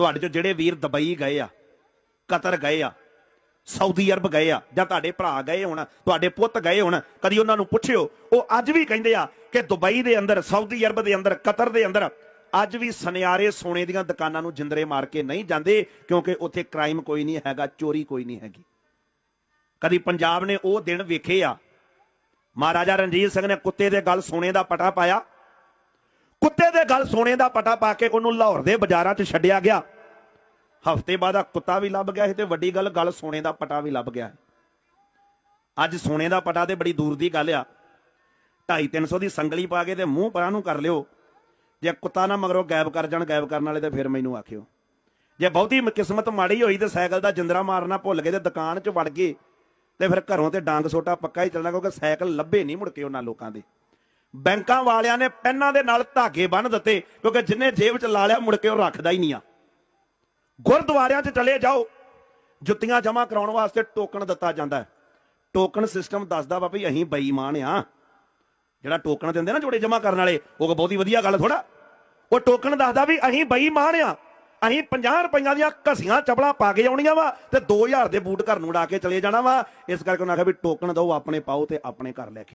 ਤੁਹਾਡੇ ਚੋਂ ਜਿਹੜੇ ਵੀਰ ਦੁਬਈ ਗਏ ਆ, ਕਤਰ ਗਏ ਆ, ਸਾਊਦੀ ਅਰਬ ਗਏ ਆ, ਜਾਂ ਤੁਹਾਡੇ ਭਰਾ ਗਏ ਹੋਣ, ਤੁਹਾਡੇ ਪੁੱਤ ਗਏ ਹੋਣ, ਕਦੀ ਉਹਨਾਂ ਨੂੰ ਪੁੱਛਿਓ, ਉਹ ਅੱਜ ਵੀ ਕਹਿੰਦੇ ਆ ਕਿ ਦੁਬਈ ਦੇ ਅੰਦਰ, ਸਾਊਦੀ ਅਰਬ ਦੇ ਅੰਦਰ, ਕਤਰ ਦੇ ਅੰਦਰ ਅੱਜ ਵੀ ਸੁਨਿਆਰੇ ਸੋਨੇ ਦੀਆਂ ਦੁਕਾਨਾਂ ਨੂੰ ਜਿੰਦਰੇ ਮਾਰ ਕੇ ਨਹੀਂ ਜਾਂਦੇ, ਕਿਉਂਕਿ ਉੱਥੇ ਕ੍ਰਾਈਮ ਕੋਈ ਨਹੀਂ ਹੈਗਾ, ਚੋਰੀ ਕੋਈ ਨਹੀਂ ਹੈਗੀ। ਕਦੀ ਪੰਜਾਬ ਨੇ ਉਹ ਦਿਨ ਵੇਖੇ ਆ, ਮਹਾਰਾਜਾ ਰਣਜੀਤ ਸਿੰਘ ਨੇ ਕੁੱਤੇ ਦੇ ਗਲ ਸੋਨੇ ਦਾ ਪਟਾ ਪਾਇਆ ਕੁੱਤੇ ਦੇ ਗਲ ਸੋਨੇ ਦਾ ਪਟਾ ਪਾ ਕੇ ਉਹਨੂੰ ਲਾਹੌਰ ਦੇ ਬਾਜ਼ਾਰਾਂ 'ਚ ਛੱਡਿਆ ਗਿਆ। ਹਫ਼ਤੇ ਬਾਅਦ ਆ ਕੁੱਤਾ ਵੀ ਲੱਭ ਗਿਆ ਸੀ ਤੇ ਵੱਡੀ ਗੱਲ ਗੱਲ ਸੋਨੇ ਦਾ ਪਟਾ ਵੀ ਲੱਭ ਗਿਆ। ਅੱਜ ਸੋਨੇ ਦਾ ਪਟਾ ਤੇ ਬੜੀ ਦੂਰ ਦੀ ਗੱਲ ਆ। 250 300 ਦੀ ਸੰਗਲੀ ਪਾ ਕੇ ਤੇ ਮੂੰਹ ਪਰਾਂ ਨੂੰ ਕਰ ਲਿਓ। ਜੇ ਕੁੱਤਾ ਨਾ ਮਗਰੋਂ ਗਾਇਬ ਕਰ ਜਾਣ, ਗਾਇਬ ਕਰਨ ਵਾਲੇ ਤੇ ਫਿਰ ਮੈਨੂੰ ਆਖਿਓ। ਜੇ ਬਹੁਤੀ ਮ- ਕਿਸਮਤ ਮਾੜੀ ਹੋਈ ਤੇ ਸਾਈਕਲ ਦਾ ਜਿੰਦਰਾ ਮਾਰਨਾ ਭੁੱਲ ਗਏ ਤੇ ਦੁਕਾਨ 'ਚ ਵੜ ਗਏ ਤੇ ਫਿਰ ਘਰੋਂ ਤੇ ਡਾਂਗ ਸੋਟਾ ਪੱਕਾ ਹੀ ਚੱਲਣਾ ਕਿਉਂਕਿ ਸਾਈਕਲ ਲੱਭੇ ਨਹੀਂ ਮੁੜ ਕੇ ਉਹਨਾਂ ਲੋਕਾਂ ਦੇ। ਬੈਂਕਾਂ ਵਾਲਿਆਂ ਨੇ ਪੈਨਾਂ ਦੇ ਨਾਲ ਧਾਗੇ ਬੰਨ ਦਿੱਤੇ, ਕਿਉਂਕਿ ਜਿੰਨੇ ਜੇਬ 'ਚ ਲਾ ਲਿਆ ਮੁੜ ਕੇ ਉਹ ਰੱਖਦਾ ਹੀ ਨਹੀਂ ਆ। ਗੁਰਦੁਆਰਿਆਂ 'ਚ ਚਲੇ ਜਾਓ, ਜੁੱਤੀਆਂ ਜਮ੍ਹਾਂ ਕਰਾਉਣ ਵਾਸਤੇ ਟੋਕਨ ਦਿੱਤਾ ਜਾਂਦਾ ਟੋਕਨ ਸਿਸਟਮ ਦੱਸਦਾ ਵਾ ਵੀ ਅਸੀਂ ਬੇਈਮਾਨ ਆ। ਜਿਹੜਾ ਟੋਕਨ ਦਿੰਦੇ ਨਾ ਜੋੜੇ ਜਮ੍ਹਾਂ ਕਰਨ ਵਾਲੇ, ਉਹ ਕੋਈ ਬਹੁਤੀ ਵਧੀਆ ਗੱਲ ਥੋੜਾ ਉਹ ਟੋਕਨ ਦੱਸਦਾ ਵੀ ਅਸੀਂ ਬੇਈਮਾਨ ਆ। ਅਸੀਂ 50 ਰੁਪਈਆਂ ਦੀਆਂ ਘਸੀਆਂ ਚਪਲਾਂ ਪਾ ਕੇ ਆਉਣੀਆਂ ਵਾ ਤੇ 2000 ਦੇ ਬੂਟ ਘਰ ਨੂੰ ਉਡਾ ਕੇ ਚਲੇ ਜਾਣਾ ਵਾ। ਇਸ ਕਰਕੇ ਉਹਨਾਂ ਆਖਿਆ ਵੀ ਟੋਕਨ ਦਿਓ, ਆਪਣੇ ਪਾਓ ਤੇ ਆਪਣੇ ਘਰ ਲੈ ਕੇ